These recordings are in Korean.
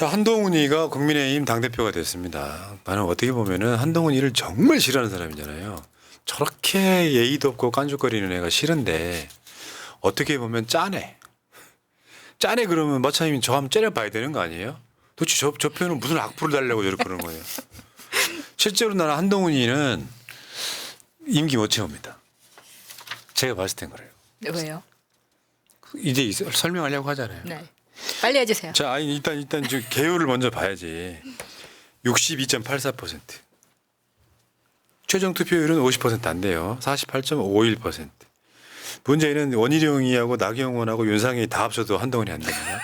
자 한동훈이가 국민의힘 당 대표가 됐습니다. 나는 어떻게 보면은 한동훈이를 정말 싫어하는 사람이잖아요. 저렇게 예의도 없고 깐죽거리는 애가 싫은데 어떻게 보면 짠해. 짠해 그러면 마차님이 저 한번 째려봐야 되는 거 아니에요? 도대체 저, 저 표현은 무슨 악플을 달려고 저렇게 그러는 거예요. 실제로 나는 한동훈이는 임기 못 채웁니다. 제가 봤을 땐 그래요. 네, 왜요? 이제 이- 설명하려고 하잖아요. 네. 빨리 해주세요. 자, 아니 일단 일단 저 개요를 먼저 봐야지. 62.84%. 최종 투표율은 50%안 돼요. 48.51%. 문제는 원희룡이하고 나경원하고 윤상현이 다 합쳐도 한동훈이 안 됩니다.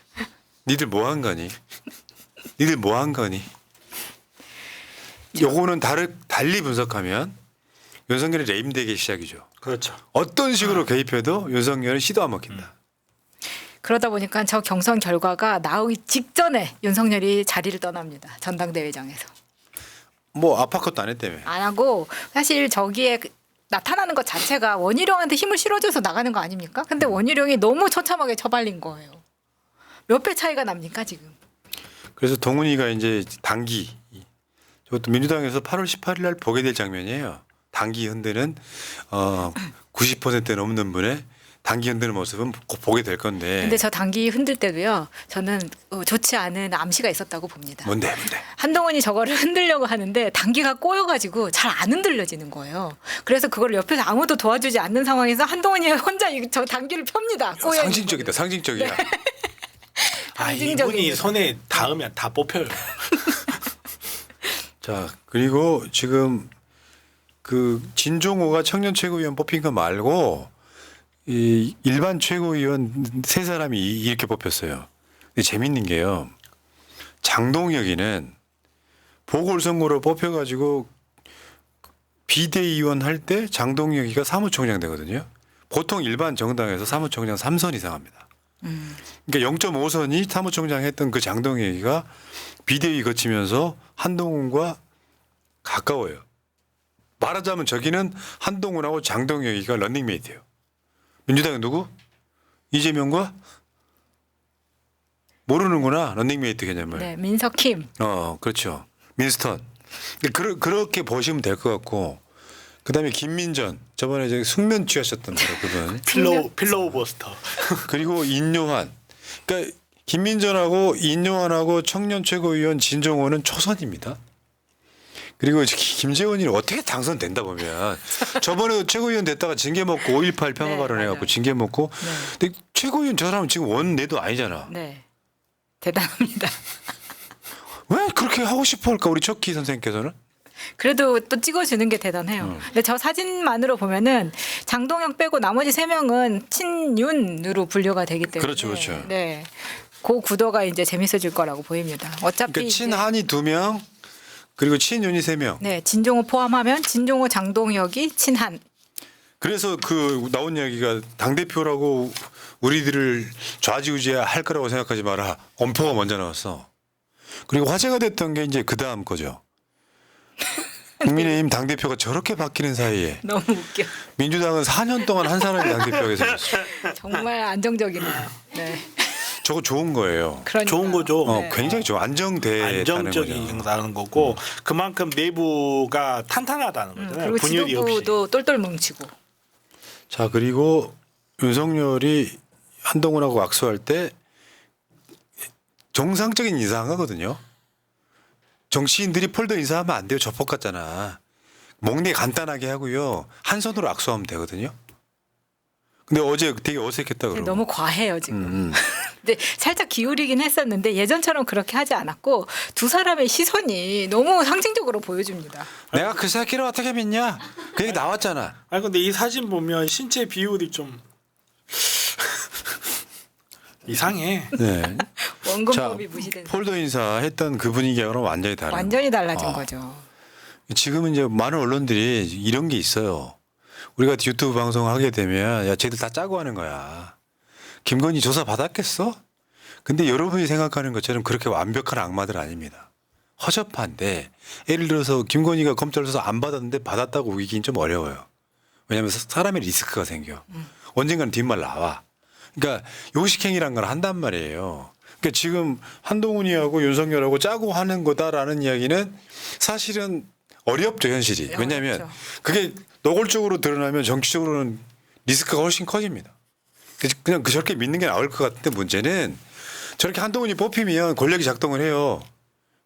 니들 뭐 한 거니? 니들 뭐 한 거니? 요거는 다르, 달리 분석하면 윤석열의 레임되기 시작이죠. 그렇죠. 어떤 식으로 개입해도 윤석열은 시도 안 먹힌다. 그러다 보니까 저 경선 결과가 나오기 직전에 윤석열이 자리를 떠납니다. 전당대회장에서. 뭐 아파컷도 안 했다며. 안 하고 사실 저기에 그- 나타나는 것 자체가 원희룡한테 힘을 실어줘서 나가는 거 아닙니까? 근데 원희룡이 너무 처참하게 처발린 거예요. 몇 배 차이가 납니까 지금? 그래서 동훈이가 이제 단기 저것도 민주당에서 8월 18일 날 보게 될 장면이에요. 단기 흔드는 어 90% 넘는 분의 단기 흔드는 모습은 곧 보게 될 건데. 근데 저 단기 흔들 때도요. 저는 어, 좋지 않은 암시가 있었다고 봅니다. 뭔데 뭔데? 한동훈이 저거를 흔들려고 하는데 단기가 꼬여가지고 잘 안 흔들려지는 거예요. 그래서 그걸 옆에서 아무도 도와주지 않는 상황에서 한동훈이 혼자 이- 저 단기를 펴니다. 꼬여 상징적이다. 상징적이야. 아 상징적인 이분이 거죠. 손에 닿으면 다 뽑혀요. 자 그리고 지금 그 진종호가 청년 최고위원 뽑힌 거 말고 이 일반 최고위원 세 사람이 이렇게 뽑혔어요. 근데 재밌는 게요. 장동혁이는 보궐선거로 뽑혀가지고 비대위원 할 때 장동혁이가 사무총장 되거든요. 보통 일반 정당에서 사무총장 3선 이상 합니다. 그러니까 0.5선이 사무총장 했던 그 장동혁이가 비대위 거치면서 한동훈과 가까워요. 말하자면 저기는 한동훈하고 장동혁이가 런닝메이트예요. 민주당은 누구? 이재명과 모르는구나 런닝메이트 개념을. 네, 민석킴. 어, 그렇죠. 민스턴. 그러, 그렇게 보시면 될 것 같고, 그 다음에 김민전. 저번에 저기 숙면 취하셨던 그분. 필로우 필로우 버스터. 그리고 인요한. 그러니까 김민전하고 인요한하고 청년 최고위원 진정호는 초선입니다. 그리고 기- 김재원이 어떻게 당선된다 보면 저번에 최고위원 됐다가 징계 먹고 5.18 평화 네, 발언 해갖고 맞아요. 징계 먹고 근데 최고위원 저 사람은 지금 원내도 아니잖아. 네. 대단합니다. 왜 그렇게 하고 싶어 할까 우리 척키 선생님께서는? 그래도 또 찍어주는 게 대단해요. 음. 근데 저 사진만으로 보면은 장동혁 빼고 나머지 세 명은 친윤으로 분류가 되기 때문에 그렇죠, 그렇죠. 네, 그 구도가 이제 재밌어질 거라고 보입니다. 어차피 그러니까 친한이 두 명, 그리고 친윤이 세 명. 네 진종호 포함하면 진종호 장동혁이 친한 그래서 그 나온 이야기가 당 대표라고 우리들을 좌지우지할 거라고 생각하지 마라. 엄포가 먼저 나왔어. 그리고 화제가 됐던 게 이제 그 다음 거죠. 국민의힘 당 대표가 저렇게 바뀌는 사이에 너무 웃겨. 민주당은 4년 동안 한 사람이 당 대표가 생겼어. 정말 안정적이네요. 네. 저거 좋은 거예요. 그러니까. 좋은 거죠. 어, 네. 굉장히 좋아. 안정되다는 거죠. 안정적이다는 거고 그만큼 내부가 탄탄하다는 음, 거잖아요. 그리고 분열이 없이. 지도부도 똘똘 뭉치고. 자 그리고 윤석열이 한동훈하고 악수할 때 정상적인 인사하거든요. 정치인들이 폴더 인사하면 안 돼요. 저폭 같잖아. 목내 간단하게 하고요. 한 손으로 악수하면 되거든요. 근데 어제 되게 어색했다 그러고. 너무 과해요 지금. 음, 음. 근데 살짝 기울이긴 했었는데 예전처럼 그렇게 하지 않았고 두 사람의 시선이 너무 상징적으로 보여줍니다. 내가 그 새끼를 어떻게 믿냐? 그 얘기 나왔잖아. 아니 근데 이 사진 보면 신체 비율이 좀 이상해. 네. 자, 원근법이 무시된 폴더 인사 했던 그 분위기하고는 완전히 다른. 완전히 달라진 아. 거죠. 지금은 이제 많은 언론들이 이런 게 있어요. 우리가 유튜브 방송 하게 되면 야 쟤들 다 짜고 하는 거야. 김건희 조사 받았겠어? 근데 여러분이 생각하는 것처럼 그렇게 완벽한 악마들 아닙니다. 허접한데 예를 들어서 김건희가 검찰 조사 안 받았는데 받았다고 우기긴 좀 어려워요. 왜냐하면 사- 사람의 리스크가 생겨. 언젠가는 뒷말 나와. 그러니까 요식행위란 걸 한단 말이에요. 그러니까 지금 한동훈이하고 윤석열하고 짜고 하는 거다라는 이야기는 사실은 어렵죠 현실이. 왜냐하면 어렵죠. 그게 노골적으로 드러나면 정치적으로는 리스크가 훨씬 커집니다. 그냥 그 저렇게 믿는 게 나을 것 같은데 문제는 저렇게 한동훈이 뽑히면 권력이 작동을 해요.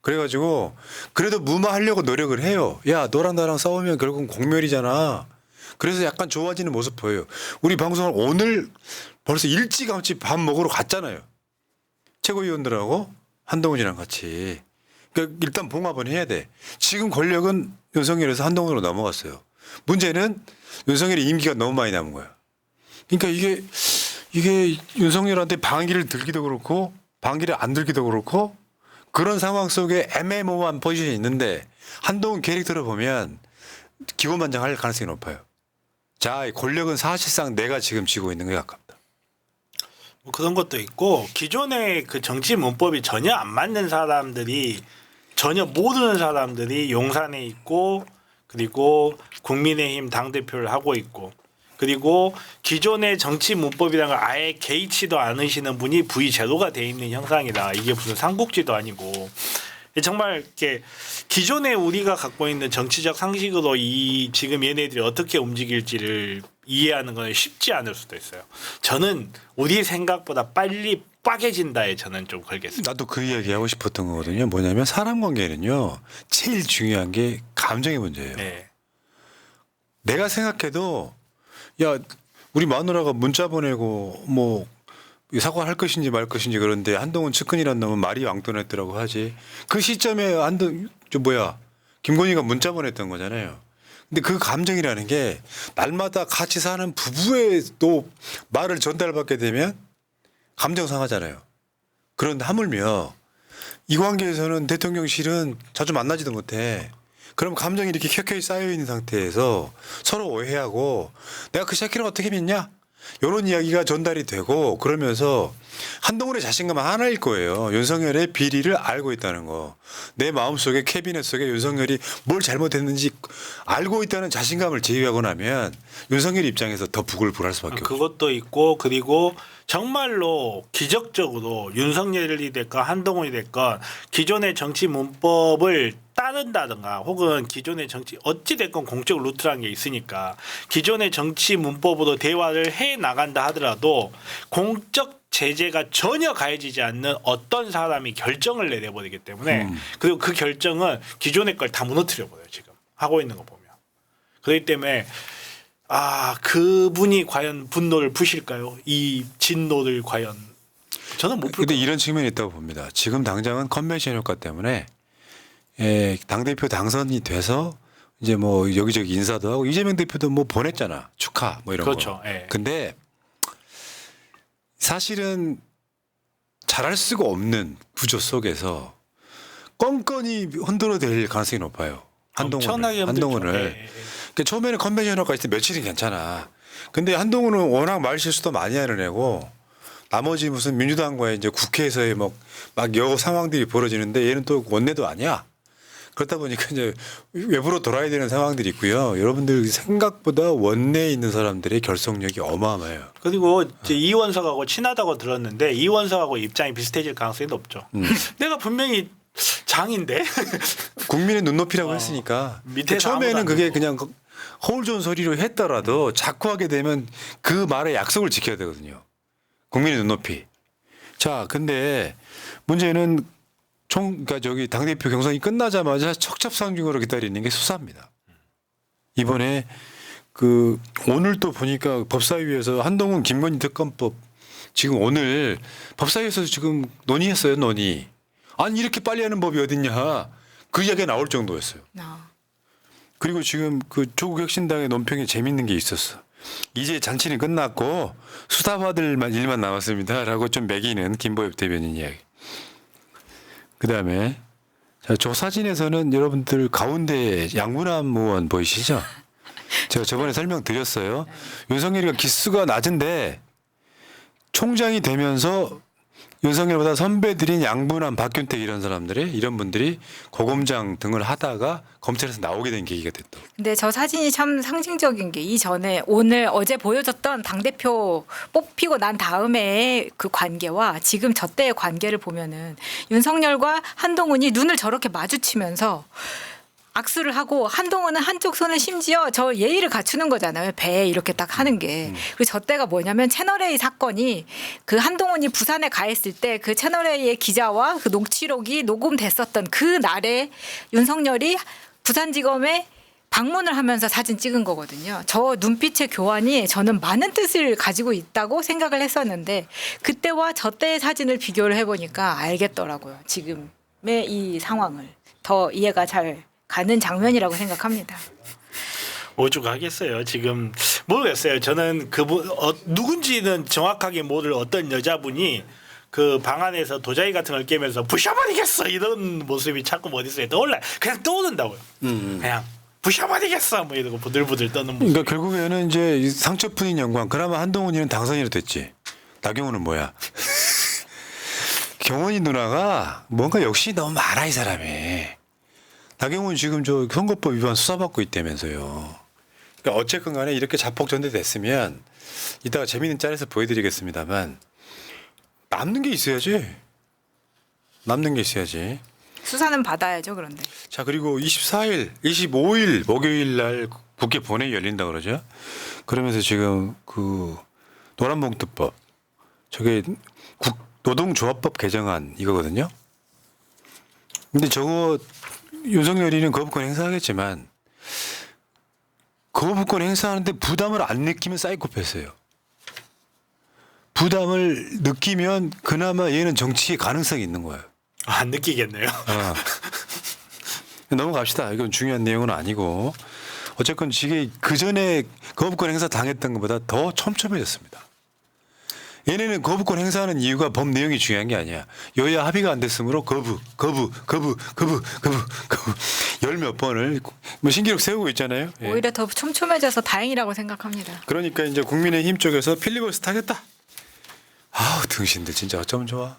그래가지고 그래도 무마하려고 노력을 해요. 야 너랑 나랑 싸우면 결국은 공멸이잖아. 그래서 약간 좋아지는 모습 보여요. 우리 방송을 오늘 벌써 일찌감치 밥 먹으러 갔잖아요. 최고위원들하고 한동훈이랑 같이. 그러니까 일단 봉합은 해야 돼. 지금 권력은 윤석열에서 한동훈으로 넘어갔어요. 문제는 윤석열이 임기가 너무 많이 남은 거야. 그러니까 이게 이게 윤석열한테 방기를 들기도 그렇고 방기를 안 들기도 그렇고 그런 상황 속에 애매모호한 포지션이 있는데 한동훈 캐릭터를 보면 기고만장할 가능성이 높아요. 자, 이 권력은 사실상 내가 지금 쥐고 있는 게 가깝다. 뭐 그런 것도 있고 기존의 그 정치 문법이 전혀 안 맞는 사람들이 전혀 모르는 사람들이 용산에 있고 그리고 국민의힘 당 대표를 하고 있고 그리고 기존의 정치 문법이라는 걸 아예 개의치도 않으시는 분이 V 제로가 돼 있는 형상이다. 이게 무슨 삼국지도 아니고 정말 이렇게 기존에 우리가 갖고 있는 정치적 상식으로 이 지금 얘네들이 어떻게 움직일지를 이해하는 건 쉽지 않을 수도 있어요. 저는 우리 생각보다 빨리 빠개진다에 저는 좀 걸겠습니다. 나도 그 이야기 하고 싶었던 거거든요. 뭐냐면 사람 관계는요. 제일 중요한 게 감정의 문제예요. 네. 내가 생각해도 야 우리 마누라가 문자 보내고 뭐 사과할 것인지 말 것인지 그런데 한동훈 측근이란 놈은 말이 왕돈했더라고 하지 그 시점에 한동 저 뭐야 김건희가 문자 보냈던 거잖아요. 근데 그 감정이라는 게 날마다 같이 사는 부부의 또 말을 전달받게 되면 감정 상하잖아요. 그런데 하물며 이 관계에서는 대통령실은 자주 만나지도 못해. 그럼 감정이 이렇게 켜켜이 쌓여 있는 상태에서 서로 오해하고 내가 그 새끼를 어떻게 믿냐? 이런 이야기가 전달이 되고 그러면서 한동훈의 자신감 하나일 거예요. 윤석열의 비리를 알고 있다는 거. 내 마음속에 캐비넷 속에 윤석열이 뭘 잘못했는지 알고 있다는 자신감을 제외하고 나면 윤석열 입장에서 더 부글부글할 수밖에 없죠. 그것도 있고 그리고 정말로 기적적으로 윤석열이 됐건 한동훈이 됐건 기존의 정치 문법을 따른다든가 혹은 기존의 정치 어찌 됐건 공적 루트라는 게 있으니까 기존의 정치 문법으로 대화를 해 나간다 하더라도 공적 제재가 전혀 가해지지 않는 어떤 사람이 결정을 내려버리기 때문에 음. 그리고 그 결정은 기존의 걸 다 무너뜨려 버려요 지금 하고 있는 거 보면 그렇기 때문에 아 그분이 과연 분노를 푸실까요? 이 진노를 과연 저는 못 풀. 근데 이런 측면이 있다고 봅니다. 지금 당장은 컨벤션 효과 때문에 예, 당대표 당선이 돼서 이제 뭐 여기저기 인사도 하고 이재명 대표도 뭐 보냈잖아. 축하 뭐 이런 그렇죠. 거. 예. 근데 사실은 잘할 수가 없는 구조 속에서 껌껌이 흔들어 댈 가능성이 높아요. 엄청나게 한동훈을. 힘들죠. 한동훈을. 예, 예, 예. 그러니까 처음에는 컨벤션 효과 있을 때 며칠이 괜찮아. 근데 한동훈은 워낙 말 실수도 많이 하는 애고 나머지 무슨 민주당과의 이제 국회에서의 막 막 여러 상황들이 벌어지는데 얘는 또 원내도 아니야. 그렇다 보니까 이제 외부로 돌아야 되는 상황들이 있고요. 여러분들 생각보다 원내에 있는 사람들의 결속력이 어마어마해요. 그리고 이제 이 원석하고 친하다고 들었는데 이 원석하고 입장이 비슷해질 가능성이 높죠. 음. 내가 분명히 장인데 국민의 눈높이라고 어. 했으니까 밑에서 처음에는 아무도 안 그게 듣고. 그냥 허울 좋은 소리로 했더라도 자꾸 하게 되면 그 말의 약속을 지켜야 되거든요. 국민의 눈높이. 자, 근데 문제는 총 그러니까 저기 당 대표 경선이 끝나자마자 척첩상중으로 기다리는 게 수사입니다. 이번에 그 오늘 또 보니까 법사위에서 한동훈 김건희 특검법 지금 오늘 법사위에서 지금 논의했어요 논의. 아니 이렇게 빨리 하는 법이 어딨냐 그 이야기가 나올 정도였어요. 아, 그리고 지금 그 조국 혁신당의 논평에 재밌는 게 있었어. 이제 잔치는 끝났고 수사받을 만- 일만 남았습니다라고 좀 매기는 김보엽 대변인 이야기. 그 다음에 자, 저 사진에서는 여러분들 가운데 양문환 의원 보이시죠? 제가 저번에 설명드렸어요. 윤석열이가 기수가 낮은데 총장이 되면서 윤석열보다 선배들인 양분한 박균택 이런 사람들이 이런 분들이 고검장 등을 하다가 검찰에서 나오게 된 계기가 됐다. 근데 저 사진이 참 상징적인 게 이전에 오늘 어제 보여줬던 당 대표 뽑히고 난 다음에 그 관계와 지금 저 때의 관계를 보면은 윤석열과 한동훈이 눈을 저렇게 마주치면서 악수를 하고 한동훈은 한쪽 손을 심지어 저 예의를 갖추는 거잖아요. 배에 이렇게 딱 하는 게. 그리고 저 때가 뭐냐면 채널A 사건이 그 한동훈이 부산에 가 있을 때 그 채널A의 기자와 그 녹취록이 녹음됐었던 그 날에 윤석열이 부산지검에 방문을 하면서 사진 찍은 거거든요. 저 눈빛의 교환이 저는 많은 뜻을 가지고 있다고 생각을 했었는데 그때와 저 때의 사진을 비교를 해보니까 알겠더라고요. 지금의 이 상황을 더 이해가 잘 가는 장면이라고 생각합니다. 오죽하겠어요. 지금 모르겠어요. 저는 그분 어, 누군지는 정확하게 모를 어떤 여자분이 그 방 안에서 도자기 같은 걸 깨면서 부셔버리겠어 이런 모습이 자꾸 머릿속에 떠올라. 그냥 떠오른다고요. 그냥 부셔버리겠어 뭐 이러고 부들부들 떠는 모습. 그러니까 결국에는 이제 이 상처뿐인 영광. 그나마 한동훈이는 당선인이 됐지. 나경원은 뭐야? 경원이 누나가 뭔가 역시 너무 많아 이 사람이. 나경원 지금 저 선거법 위반 수사받고 있다면서요. 그러니까 어쨌건 간에 이렇게 자폭 전대됐으면 이따가 재미있는 짤에서 보여드리겠습니다만 남는 게 있어야지. 남는 게 있어야지. 수사는 받아야죠. 그런데 자 그리고 24일, 25일 목요일 날 국회 본회의 열린다 그러죠. 그러면서 지금 그 노란봉투법 저게 국 노동조합법 개정안 이거거든요. 근데 저거 윤석열이는 거부권 행사하겠지만 거부권 행사하는데 부담을 안 느끼면 사이코패스예요. 부담을 느끼면 그나마 얘는 정치의 가능성이 있는 거예요. 안 느끼겠네요. 아. 넘어갑시다. 이건 중요한 내용은 아니고 어쨌건 이게 그 전에 거부권 행사 당했던 것보다 더 촘촘해졌습니다. 얘네는 거부권 행사하는 이유가 법 내용이 중요한 게 아니야. 여야 합의가 안 됐으므로 거부, 거부, 거부, 거부, 거부, 거부 열 몇 번을 뭐 신기록 세우고 있잖아요. 예. 오히려 더 촘촘해져서 다행이라고 생각합니다. 그러니까 이제 국민의힘 쪽에서 필리버스터 하겠다. 아우 등신들 진짜 어쩌면 좋아.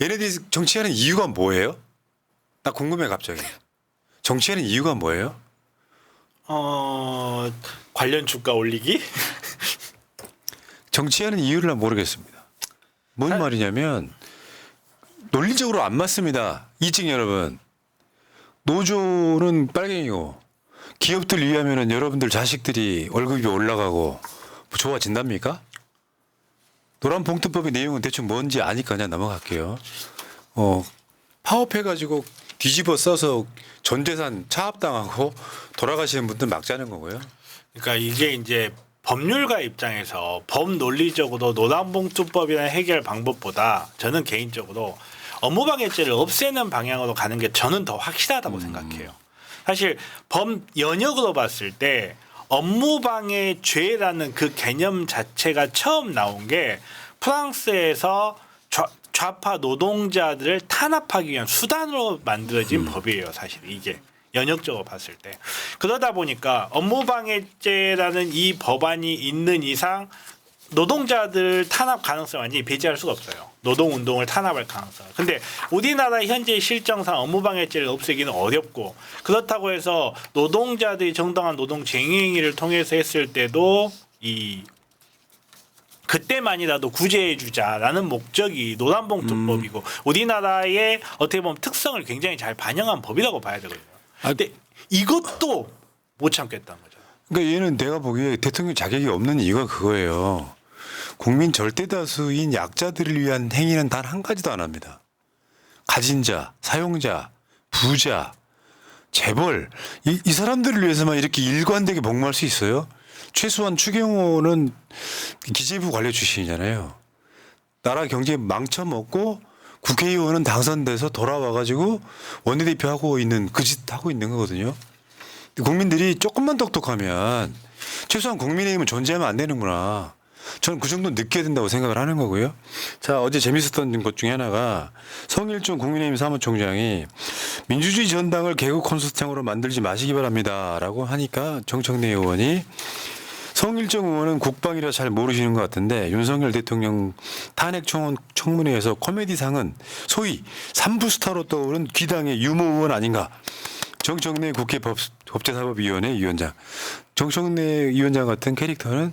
얘네들이 정치하는 이유가 뭐예요? 나 궁금해 갑자기. 정치하는 이유가 뭐예요? 어 관련 주가 올리기? 정치하는 이유를 난 모르겠습니다. 뭔 아. 말이냐면 논리적으로 안 맞습니다. 이층 여러분. 노조는 빨갱이고 기업들 위하면은 여러분들 자식들이 월급이 올라가고 뭐 좋아진답니까? 노란 봉투법의 내용은 대충 뭔지 아니까 그냥 넘어갈게요. 어, 파업해가지고 뒤집어 써서 전 재산 차압당하고 돌아가시는 분들 막자는 거고요. 그러니까 이게 이제 법률가 입장에서 법 논리적으로 노란봉투법이라는 해결 방법보다 저는 개인적으로 업무방해죄를 없애는 방향으로 가는 게 저는 더 확실하다고 생각해요. 사실 법 연역으로 봤을 때 업무방해죄라는 그 개념 자체가 처음 나온 게 프랑스에서 좌, 좌파 노동자들을 탄압하기 위한 수단으로 만들어진 법이에요. 사실 이게 연역적으로 봤을 때 그러다 보니까 업무방해죄라는 이 법안이 있는 이상 노동자들 탄압 가능성 완전히 배제할 수가 없어요. 노동 운동을 탄압할 가능성. 근데 우리나라 현재 실정상 업무방해죄를 없애기는 어렵고 그렇다고 해서 노동자들이 정당한 노동 쟁의행위를 통해서 했을 때도 이 그때만이라도 구제해 주자라는 목적이 노란봉투법이고 우리나라의 어떻게 보면 특성을 굉장히 잘 반영한 법이라고 봐야 되거든요. 근데 이것도 못 참겠다는 거죠. 그러니까 얘는 내가 보기에 대통령 자격이 없는 이유가 그거예요. 국민 절대 다수인 약자들을 위한 행위는 단 한 가지도 안 합니다. 가진 자, 사용자, 부자, 재벌 이, 이 사람들을 위해서만 이렇게 일관되게 복무할 수 있어요? 최소한 추경호는 기재부 관료 출신이잖아요. 나라 경제 망쳐먹고 국회의원은 당선돼서 돌아와가지고 원내대표 하고 있는 그 짓 하고 있는 거거든요. 국민들이 조금만 똑똑하면 최소한 국민의힘은 존재하면 안 되는구나. 저는 그 정도 느껴야 된다고 생각을 하는 거고요. 자, 어제 재밌었던 것 중에 하나가 성일종 국민의힘 사무총장이 민주주의 전당을 개국 콘서트장으로 만들지 마시기 바랍니다. 라고 하니까 정청래 의원이 성일정 의원은 국방이라 잘 모르시는 것 같은데 윤석열 대통령 탄핵 청문회에서 코미디상은 소위 삼부 스타로 떠오른 귀당의 유모 의원 아닌가? 정청래 국회 법, 법제사법위원회 위원장, 정청래 위원장 같은 캐릭터는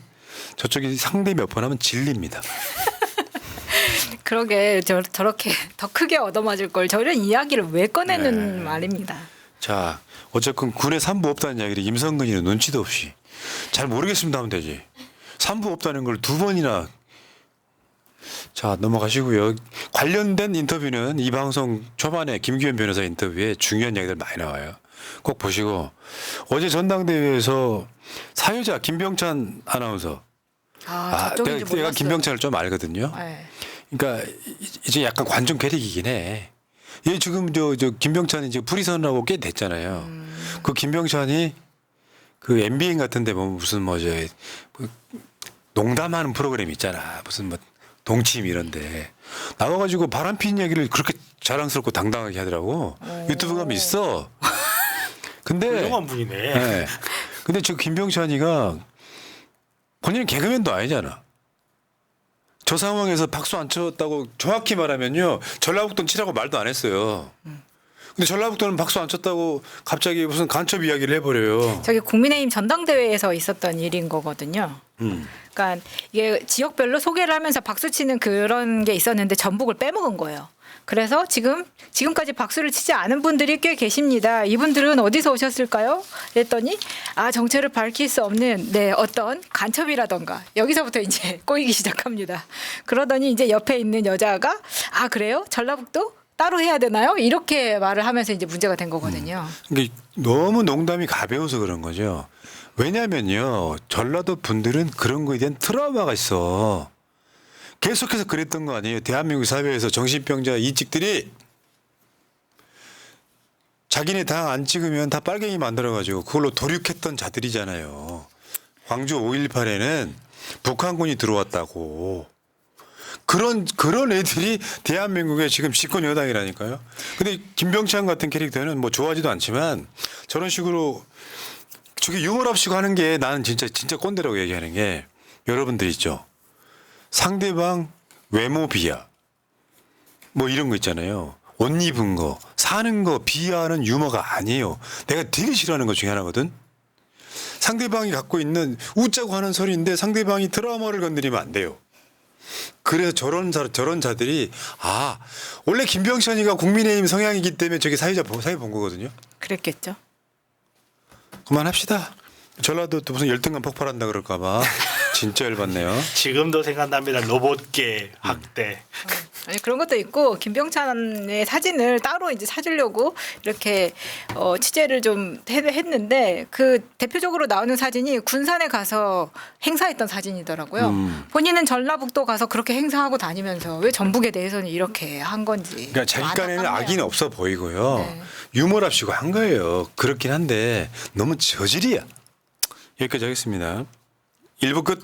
저쪽이 상대 몇 번 하면 질립니다. 그러게 저, 저렇게 더 크게 얻어맞을 걸 저런 이야기를 왜 꺼내는 네. 말입니다. 자, 어쨌건 군에 삼부 없다는 이야기를 임성근이는 눈치도 없이 잘 모르겠습니다 하면 되지. 삼부 없다는 걸 두 번이나 자 넘어가시고요. 관련된 인터뷰는 이 방송 초반에 김기현 변호사 인터뷰에 중요한 이야기들 많이 나와요. 꼭 보시고 어제 전당대회에서 사유자 김병찬 아나운서 아, 아, 저쪽인 내가, 줄 내가 몰랐어요. 김병찬을 좀 알거든요. 네. 그러니까 이- 이제 약간 관중 캐릭이긴 해. 얘 지금 저, 저 김병찬이 이제 프리선하고 꽤 됐잖아요. 그 김병찬이 그 MBN 같은데 뭐 무슨 뭐저 그 농담하는 프로그램 있잖아. 무슨 뭐 동침 이런데 나와가지고 바람 핀 얘기를 그렇게 자랑스럽고 당당하게 하더라고. 유튜브 가면 있어. 근데 훌륭한 분이네. 네. 근데 저 김병찬이가 본인은 개그맨도 아니잖아. 저 상황에서 박수 안 쳤다고 정확히 말하면요. 전라북도 치라고 말도 안 했어요. 근데 전라북도는 박수 안 쳤다고 갑자기 무슨 간첩 이야기를 해버려요. 저기 국민의힘 전당대회에서 있었던 일인 거거든요. 음. 그러니까 이게 지역별로 소개를 하면서 박수 치는 그런 게 있었는데 전북을 빼먹은 거예요. 그래서 지금 지금까지 박수를 치지 않은 분들이 꽤 계십니다. 이분들은 어디서 오셨을까요? 그랬더니 아 정체를 밝힐 수 없는 네 어떤 간첩이라던가 여기서부터 이제 꼬이기 시작합니다. 그러더니 이제 옆에 있는 여자가 아 그래요? 전라북도 따로 해야 되나요? 이렇게 말을 하면서 이제 문제가 된 거거든요. 이게 너무 농담이 가벼워서 그런 거죠. 왜냐하면요. 전라도 분들은 그런 거에 대한 트라우마가 있어. 계속해서 그랬던 거 아니에요. 대한민국 사회에서 정신병자 이직들이 자기네 당 안 찍으면 다 빨갱이 만들어가지고 그걸로 도륙했던 자들이잖아요. 광주 5.18에는 북한군이 들어왔다고. 그런 그런 애들이 대한민국의 지금 집권 여당이라니까요. 근데 김병찬 같은 캐릭터는 뭐 좋아하지도 않지만 저런 식으로 저게 유머랍시고 하는 게 나는 진짜 진짜 꼰대라고 얘기하는 게 여러분들 있죠. 상대방 외모 비하 뭐 이런 거 있잖아요. 옷 입은 거, 사는 거 비하하는 유머가 아니에요. 내가 되게 싫어하는 것 중에 하나거든. 상대방이 갖고 있는 웃자고 하는 소리인데 상대방이 트라우마를 건드리면 안 돼요. 그래서 저런 자, 저런 자들이 아 원래 김병찬이가 국민의힘 성향이기 때문에 저게 사회자 사회 본 거거든요. 그랬겠죠. 그만합시다. 전라도 또 무슨 열등감 폭발한다 그럴까봐 진짜 열받네요. 지금도 생각납니다. 로봇계 학대. 아니 그런 것도 있고 김병찬의 사진을 따로 이제 찾으려고 이렇게 어, 취재를 좀 해- 했는데 그 대표적으로 나오는 사진이 군산에 가서 행사했던 사진이더라고요. 음. 본인은 전라북도 가서 그렇게 행사하고 다니면서 왜 전북에 대해서는 이렇게 한 건지. 그러니까 자기 간에는. 악의는 없어 보이고요. 네. 유머랍시고 한 거예요. 그렇긴 한데 너무 저질이야. 여기까지 하겠습니다. 1부 끝.